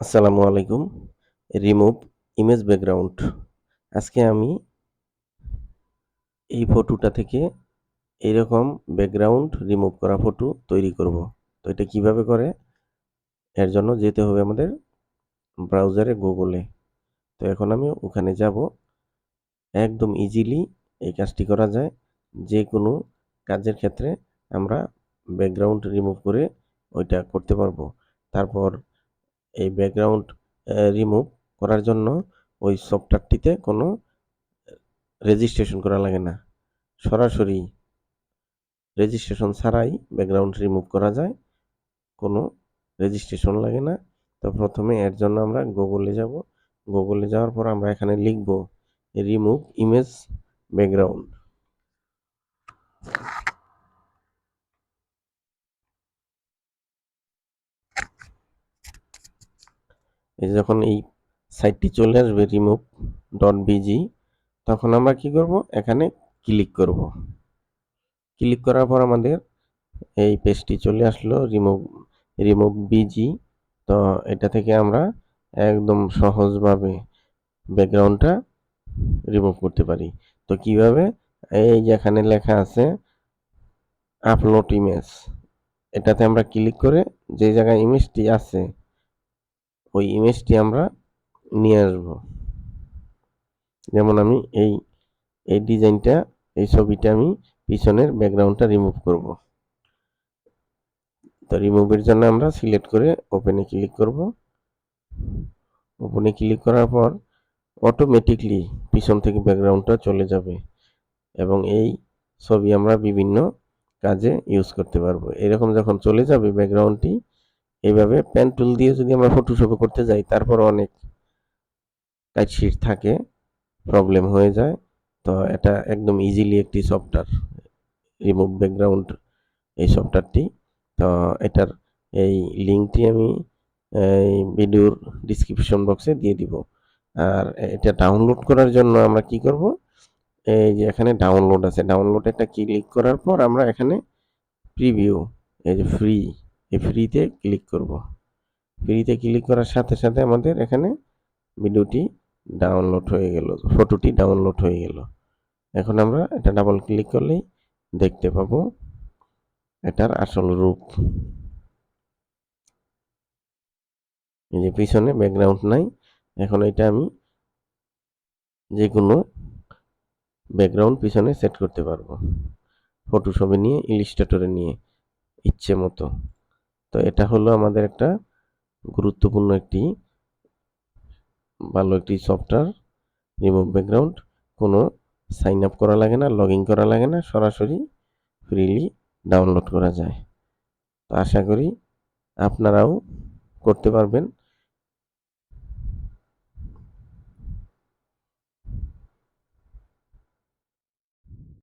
আসসালামু আলাইকুম। Remove image background. আজকে আমি এই ফটোটা থেকে এইরকম ব্যাকগ্রাউন্ড রিমুভ করা ফটো তৈরি করব। তো এটা কীভাবে করে? এর জন্য যেতে হবে আমাদের ব্রাউজারে গুগলে। তো এখন আমি ওখানে যাব। একদম ইজিলি এই কাজটি করা যায়। যে কোনো কাজের ক্ষেত্রে আমরা ব্যাকগ্রাউন্ড রিমুভ করে ওইটা করতে পারব। তারপর এই ব্যাকগ্রাউন্ড রিমুভ করার জন্য ওই সফটওয়্যারটিতে কোনো রেজিস্ট্রেশন করা লাগে না। সরাসরি রেজিস্ট্রেশন ছাড়াই ব্যাকগ্রাউন্ড রিমুভ করা যায়, কোনো রেজিস্ট্রেশন লাগে না। তো প্রথমে এর জন্য আমরা গুগলে যাব। গুগলে যাওয়ার পর আমরা এখানে লিখব রিমুভ ইমেজ ব্যাকগ্রাউন্ড এই যখন এই সাইটটি চলে আসবে রিমুভ ডট বিজি তখন আমরা কি করব? এখানে ক্লিক করব। ক্লিক করার পর আমাদের এই পেজটি চলে আসলো রিমুভ রিমুভ বিজি তো এটা থেকে আমরা একদম সহজভাবে ব্যাকগ্রাউন্ডটা রিমুভ করতে পারি। তো কীভাবে? এই যেখানে লেখা আছে আপলোড ইমেজ এটাতে আমরা ক্লিক করে যে জায়গায় ইমেজটি আছে ওই ইমেজটি আমরা নিয়ে আসব। যেমন আমি এই এই ডিজাইনটা এই ছবিটা আমি পিছনের ব্যাকগ্রাউন্ডটা রিমুভ করব। তো রিমুভের জন্য আমরা সিলেক্ট করে ওপেনে ক্লিক করব। ওপেনে ক্লিক করার পর অটোমেটিকলি পিছন থেকে ব্যাকগ্রাউন্ডটা চলে যাবে এবং এই ছবি আমরা বিভিন্ন কাজে ইউজ করতে পারব। এরকম যখন চলে যাবে ব্যাকগ্রাউন্ডটি এইভাবে পেন টুল দিয়ে যদি আমরা ফটোশপে করতে যাই তারপর অনেক টাইট শিট থাকে প্রবলেম হয়ে যায়। তো এটা একদম ইজিলি একটি সফটওয়্যার রিমুভ ব্যাকগ্রাউন্ড এই সফটওয়্যারটি তো এটার এই লিঙ্কটি আমি, এই ভিডিওর ডিসক্রিপশন বক্সে দিয়ে দিব। আর এটা ডাউনলোড করার জন্য আমরা কি করব? এই যে এখানে ডাউনলোড আছে। ডাউনলোড একটা ক্লিক করার পর আমরা এখানে প্রিভিউ এই যে ফ্রি এই ফ্রিতে ক্লিক করব। ফ্রিতে ক্লিক করার সাথে সাথে আমাদের এখানে ভিডিওটি ডাউনলোড হয়ে গেল ফটোটি ডাউনলোড হয়ে গেল। এখন আমরা এটা ডাবল ক্লিক করলেই দেখতে পাবো এটার আসল রূপ। এই যে পিছনে ব্যাকগ্রাউন্ড নাই, এখন এটা আমি যে কোনো ব্যাকগ্রাউন্ড পিছনে সেট করতে পারব। ফটোশপে নিয়ে ইলিস্ট্রেটরে নিয়ে, ইচ্ছে মতো। তো এটা হলো আমাদের একটা গুরুত্বপূর্ণ একটি ভালো একটি সফটওয়্যার রিমুভ ব্যাকগ্রাউন্ড কোনো সাইন আপ করা লাগে না লগ ইন করা লাগে না, সরাসরি ফ্রিলি ডাউনলোড করা যায়। তো আশা করি আপনারাও করতে পারবেন।